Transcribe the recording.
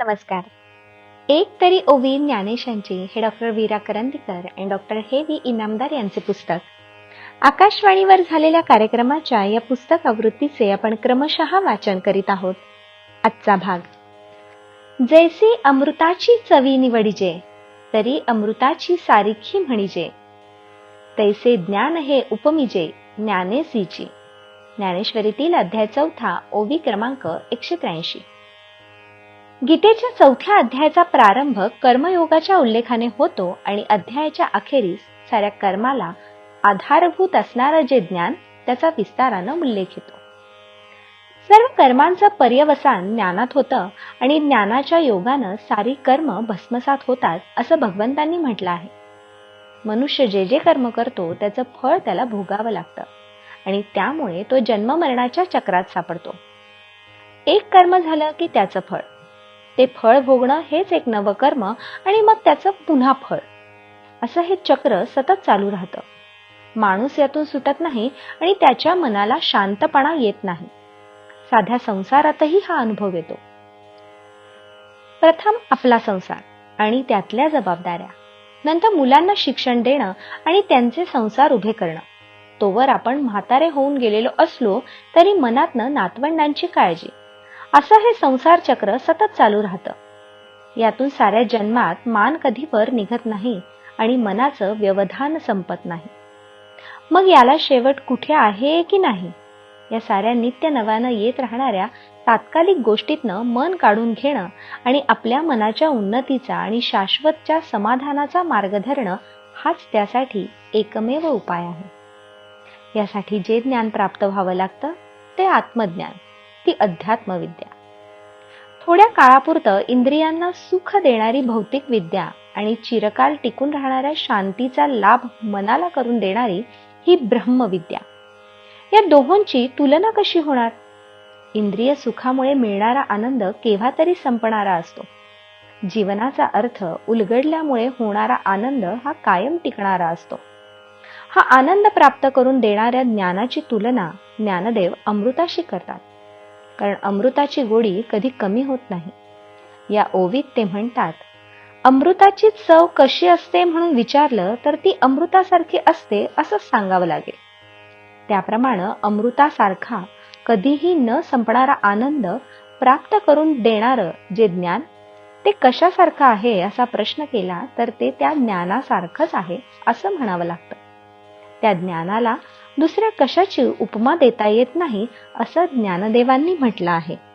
नमस्कार. एक तरी ओवी ज्ञानेशांची हे डॉक्टर वीरा करंदीकर आणि डॉक्टर हे व्ही इनामदार यांचे पुस्तक. आकाशवाणीवर झालेल्या कार्यक्रमाच्या या पुस्तक आवृत्तीचे आपण क्रमशः वाचन करीत आहोत. आजचा भाग. जैसी अमृताची चवी निवडिजे तरी अमृताची सारिखी म्हणिजे तैसे ज्ञान हे उपमिजे ज्ञानेसीची. ज्ञानेश्वरीतील अध्याय चौथा ओवी क्रमांक एकशे त्र्याऐंशी. गीतेच्या चौथ्या अध्यायाचा प्रारंभ कर्मयोगाच्या उल्लेखाने होतो आणि अध्यायाच्या अखेरीस साऱ्या कर्माला आधारभूत असणारं जे ज्ञान त्याचा विस्तारानं उल्लेख येतो. सर्व कर्मांचं पर्यवसान ज्ञानात होतं आणि ज्ञानाच्या योगानं सारी कर्म भस्मसात होतात असं भगवंतांनी म्हटलं आहे. मनुष्य जे जे कर्म करतो त्याचं फळ त्याला भोगावं लागतं आणि त्यामुळे तो जन्ममरणाच्या चक्रात सापडतो. एक कर्म झालं की त्याचं फळ. ते फळ भोगणं हेच एक नवकर्म आणि मग त्याचं पुन्हा फळ. असं हे चक्र सतत चालू राहतं. माणूस यातून सुटत नाही आणि त्याच्या मनाला शांतपणा येत नाही. साध्या संसारातही हा अनुभव येतो. प्रथम आपला संसार आणि त्यातल्या जबाबदाऱ्या. नंतर मुलांना शिक्षण देणं आणि त्यांचे संसार उभे करणं. तोवर आपण म्हातारे होऊन गेलेलो असलो तरी मनातनं नातवंडांची काळजी. असं हे संसार चक्र सतत चालू राहतं. यातून साऱ्या जन्मात मान कधी वर निघत नाही आणि मनाचं व्यवधान संपत नाही. मग याला शेवट कुठे आहे की नाही? या साऱ्या नित्य नव्यानं येत राहणाऱ्या तात्कालिक गोष्टीतनं मन काढून घेणं आणि आपल्या मनाच्या उन्नतीचा आणि शाश्वतच्या समाधानाचा मार्ग धरणं हाच त्यासाठी एकमेव उपाय आहे. यासाठी जे ज्ञान प्राप्त व्हावं लागतं ते आत्मज्ञान. ती अध्यात्मविद्या. थोड्या काळापुरतं इंद्रियांना सुख देणारी भौतिक विद्या आणि चिरकाल टिकून राहणाऱ्या शांतीचा लाभ मनाला करून देणारी ही ब्रह्मविद्या. या दोहोंची तुलना कशी होणार? इंद्रिय सुखामुळे मिळणारा आनंद केव्हा तरी संपणारा असतो. जीवनाचा अर्थ उलगडल्यामुळे होणारा आनंद हा कायम टिकणारा असतो. हा आनंद प्राप्त करून देणाऱ्या ज्ञानाची तुलना ज्ञानदेव अमृताशी करतात. कारण अमृताची गोडी कधी कमी होत नाही. या ओवीत ते म्हणतात अमृताची चव कशी असते म्हणून विचारलं तर ती अमृतासारखी असते असंच सांगावं लागेल. त्याप्रमाणे अमृतासारखा कधीही न संपणारा आनंद प्राप्त करून देणारं जे ज्ञान ते कशासारखं आहे असा प्रश्न केला तर ते त्या ज्ञानासारखंच आहे असं म्हणावं लागतं. त्या ज्ञानाला दुसऱ्या कशाची उपमा देता येत नाही असं ज्ञानदेवांनी म्हटलं आहे.